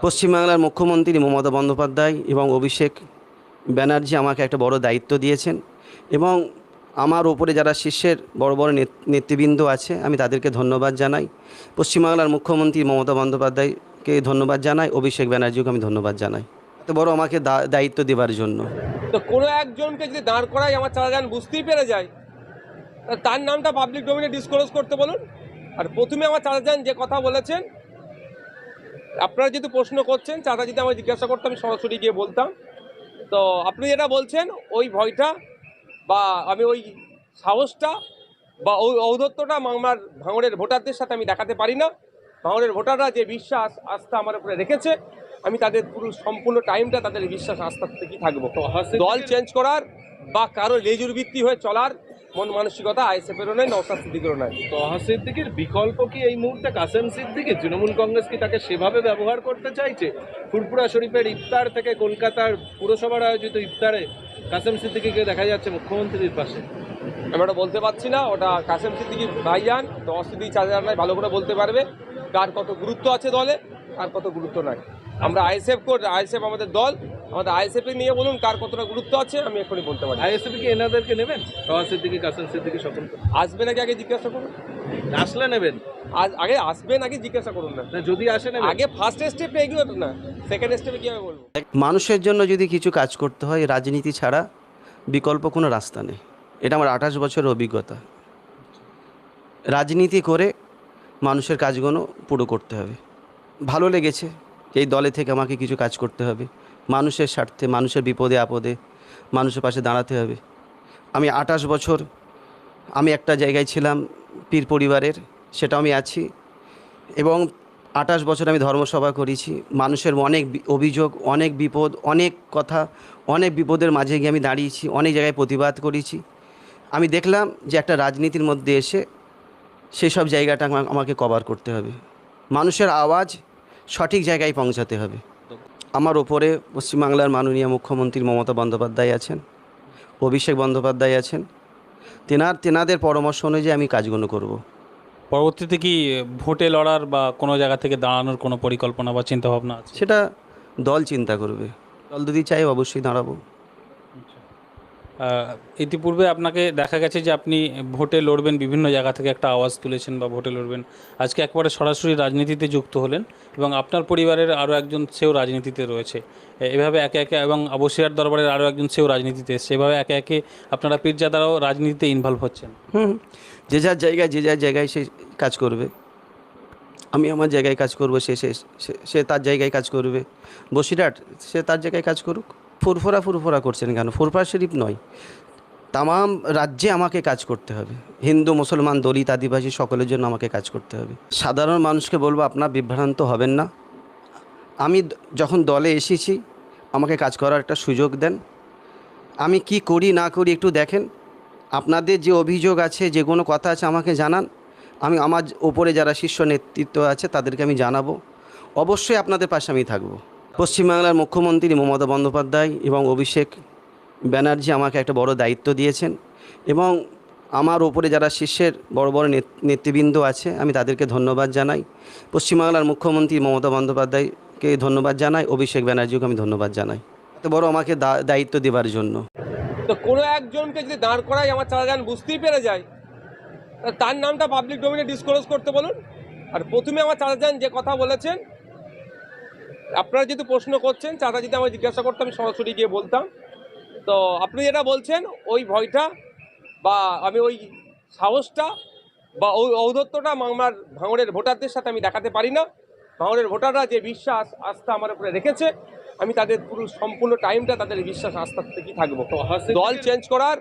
পশ্চিমবাংলার মুখ্যমন্ত্রী মমতা বন্দ্যোপাধ্যায় এবং অভিষেক ব্যানার্জি আমাকে একটা বড় দায়িত্ব দিয়েছেন এবং আমার ওপরে যারা শীর্ষের বড় বড় নেত- নেতৃবৃন্দ আছে, আমি তাদেরকে ধন্যবাদ জানাই। পশ্চিমবাংলার মুখ্যমন্ত্রী মমতা বন্দ্যোপাধ্যায়কে ধন্যবাদ জানাই, অভিষেক ব্যানার্জিকে আমি ধন্যবাদ জানাই। এত বড় আমাকে দায়িত্ব দেওয়ার জন্য। তো কোনো একজনকে যদি দাঁড় করাই আমার চারা যান বুঝতেই পেরে যায়। তার নামটা পাবলিক ডোমিনে ডিসক্লোজ করতে বলুন। আর প্রথমে আমার চাচা যান যে কথা বলেছেন আপনারা যেহেতু প্রশ্ন করছেন চাচা যদি আমাকে জিজ্ঞাসা করতো আমি সরাসরি গিয়ে বলতাম। তো আপনি যেটা বলছেন ওই ভয়টা বা আমি ওই সাহসটা বা ওই ঔদত্যটা আমার ভাঙড়ের ভোটারদের সাথে আমি দেখাতে পারি না। ভাঙড়ের ভোটাররা যে বিশ্বাস আস্থা আমার উপরে রেখেছে আমি তাদের পুরো সম্পূর্ণ টাইমটা তাদের বিশ্বাস আস্থার থেকেই থাকব। দল চেঞ্জ করার বা কারও লেজুর ভিত্তি হয়ে চলার মন মানসিকতা আইএসএফেরও নয় নৌসাদ সিদ্দিকেরও নয় তহা সিদ্দিকির বিকল্প কি এই মুহূর্তে? কাসেম সিদ্দিকি তৃণমূল কংগ্রেস কি তাকে সেভাবে ব্যবহার করতে চাইছে? ফুরপুরা শরীফের ইফতার থেকে কলকাতার পুরসভার আয়োজিত ইফতারে কাসেম সিদ্দিকিকে দেখা যাচ্ছে মুখ্যমন্ত্রীর পাশে। আমি ওটা বলতে পারছি না ওটা কাসেম সিদ্দিকি ভাইজান দশ সিদ্দিকি চার্জার নাই ভালো করে বলতে পারবে কার কত গুরুত্ব আছে দলে কার কত গুরুত্ব নাই। আমরা আইএসএফ কর আইএসএফ আমাদের দল আমাদের আইএসএফ নিয়ে বলুন কার কতটা গুরুত্ব আছে আমি এখনই বলতে পারি। আইএসএফ কি এনাদেরকে নেবেন? তহা সিদ্দিকি কাসেম সিদ্দিকি সকলকে আসবে নাকি আগে জিজ্ঞাসা করুন? আসলে নেবেন। আজ আগে আসবে নাকি জিজ্ঞাসা করুন না? যদি আসে নেবেন। আগে ফার্স্ট স্টেপে এগিয়ে না সেকেন্ড স্টেপে কীভাবে বলব? মানুষের জন্য যদি কিছু কাজ করতে হয় রাজনীতি ছাড়া বিকল্প কোনো রাস্তা নেই। এটা আমার আঠাশ বছরের অভিজ্ঞতা। রাজনীতি করে মানুষের কাজগুলো পুরো করতে হবে। ভালো লেগেছে এই দলে থেকে আমাকে কিছু কাজ করতে হবে। মানুষের স্বার্থে, মানুষের বিপদে, আপদে মানুষের পাশে দাঁড়াতে হবে। আমি আঠাশ বছর আমি একটা জায়গায় ছিলাম পীর পরিবারের সেটা আমি আছি এবং আঠাশ বছর আমি ধর্মসভা করেছি। মানুষের অনেক অভিযোগ, অনেক বিপদ, অনেক কথা, অনেক বিপদের মাঝে গিয়ে আমি দাঁড়িয়েছি, অনেক জায়গায় প্রতিবাদ করেছি। আমি দেখলাম যে একটা রাজনীতির মধ্যে এসে সেই সব জায়গাটা আমা- আমাকে কভার করতে হবে। মানুষের আওয়াজ সঠিক জায়গায় পৌঁছাতে হবে। আমার ওপরে পশ্চিমবাংলার মাননীয় মুখ্যমন্ত্রী মমতা বন্দ্যোপাধ্যায় আছেন অভিষেক বন্দ্যোপাধ্যায় আছেন। তেনার তেনাদের পরামর্শ অনুযায়ী আমি কাজগুলো করব। পরবর্তীতে কি ভোটে লড়ার বা কোনো জায়গা থেকে দাঁড়ানোর কোনো পরিকল্পনা বা চিন্তাভাবনা আছে? সেটা দল চিন্তা করবে। দল যদি চাই অবশ্যই দাঁড়াবো। ইতিপূর্বে আপনাকে দেখা গেছে যে আপনি ভোটে লড়বেন, বিভিন্ন জায়গা থেকে একটা আওয়াজ তুলেছেন বা ভোটে লড়বেন। আজকে একবারে সরাসরি রাজনীতিতে যুক্ত হলেন এবং আপনার পরিবারের আরও একজন সেও রাজনীতিতে রয়েছে। এভাবে একে একে এবং আবসিয়ার দরবারের আরও একজন সেও রাজনীতিতে এসছে। এভাবে একে একে আপনারা পীরজাদারাও রাজনীতিতে ইনভলভ হচ্ছেন। হুম যে যার জায়গায়, যে যার জায়গায় সে কাজ করবে। আমি আমার জায়গায় কাজ করব সে সে তার জায়গায় কাজ করবে। বসিরহাট, সে তার জায়গায় কাজ করুক। ফুরফুরা ফুরফুরা করছেন কেন? ফুরফুরা শরীফ নয়। তামাম রাজ্যে আমাকে কাজ করতে হবে। হিন্দু, মুসলমান, দলিত, আদিবাসী সকলের জন্য আমাকে কাজ করতে হবে। সাধারণ মানুষকে বলব, আপনার বিভ্রান্ত হবেন না। আমি যখন দলে এসেছি, আমাকে কাজ করার একটা সুযোগ দেন। আমি কি করি, না করি একটু দেখেন। আপনাদের যে অভিযোগ আছে, যে কোনো কথা আছে, আমাকে জানান। আমি আমার ওপরে যারা শীর্ষ নেতৃত্ব আছে, তাদেরকে আমি জানাব। অবশ্যই আপনাদের পাশে আমি থাকব। পশ্চিমবাংলার মুখ্যমন্ত্রী মমতা বন্দ্যোপাধ্যায় এবং অভিষেক ব্যানার্জি আমাকে একটা বড় দায়িত্ব দিয়েছেন এবং আমার ওপরে যারা শীর্ষের বড় বড় নেত- নেতৃবৃন্দ আছে, আমি তাদেরকে ধন্যবাদ জানাই। পশ্চিমবাংলার মুখ্যমন্ত্রী মমতা বন্দ্যোপাধ্যায়কে ধন্যবাদ জানাই, অভিষেক ব্যানার্জিকে আমি ধন্যবাদ জানাই। এত বড় আমাকে দায়িত্ব দেওয়ার জন্য। তো কোনো একজনকে যদি দাঁড় করাই আমার চারা যান বুঝতেই পেরে যায় তার নামটা পাবলিক ডোমিনে ডিসক্লোজ করতে বলুন। আর প্রথমে আমার চাচা যান যে কথা বলেছেন আপনারা যদি প্রশ্ন করছেন চাচা যদি আমাকে জিজ্ঞাসা করতো আমি সরাসরি গিয়ে বলতাম। তো আপনি যেটা বলছেন ওই ভয়টা বা আমি ওই সাহসটা বা ওই ঔদত্যটা আমার ভাঙড়ের ভোটারদের সাথে আমি দেখাতে পারি না। ভাঙড়ের ভোটাররা যে বিশ্বাস আস্থা আমার উপরে রেখেছে আমি তাদের পুরো সম্পূর্ণ টাইমটা তাদের বিশ্বাস আস্থার থেকেই থাকব। দল চেঞ্জ করার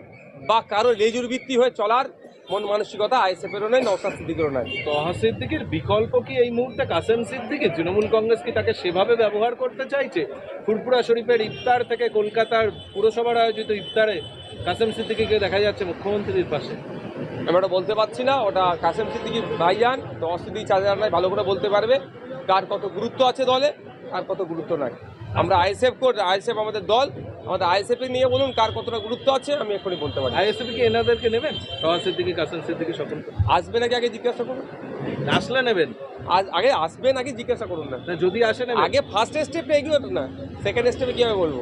বা কারও লেজুর ভিত্তি হয়ে চলার মন মানসিকতা আইএসএফেরও নয় নৌসাদ সিদ্দিকেরও নয় তহা সিদ্দিকির বিকল্প কি এই মুহূর্তে কাসেম সিদ্দিকি? তৃণমূল কংগ্রেস কি তাকে সেভাবে ব্যবহার করতে চাইছে? ফুরপুরা শরীফের ইফতার থেকে কলকাতার পুরসভার আয়োজিত ইফতারে কাসেম সিদ্দিকিকে দেখা যাচ্ছে মুখ্যমন্ত্রীর পাশে। আমি ওটা বলতে পারছি না ওটা কাসেম সিদ্দিকি ভাইজান দশ সিদ্দিকি চার্জার নাই ভালো করে বলতে পারবে কার কত গুরুত্ব আছে দলে কার কত গুরুত্ব নাই। আমরা আইএসএফ কোর্ট আইএসএফ আমাদের দল আমাদের আইএসএফ নিয়ে বলুন কার কতটা গুরুত্ব আছে আমি এখনই বলতে পারি। আইএসএফ কি এনাদেরকে নেবেন? সিদ্দিকি কাসান সিদ্দিকি সকল আসবে নাকি আগে জিজ্ঞাসা করুন? আসলে নেবেন। আজ আগে আসবেন নাকি জিজ্ঞাসা করুন না? যদি আসেন আগে ফার্স্ট স্টেপে এগিয়ে না। সেকেন্ড স্টেপে কীভাবে বলব?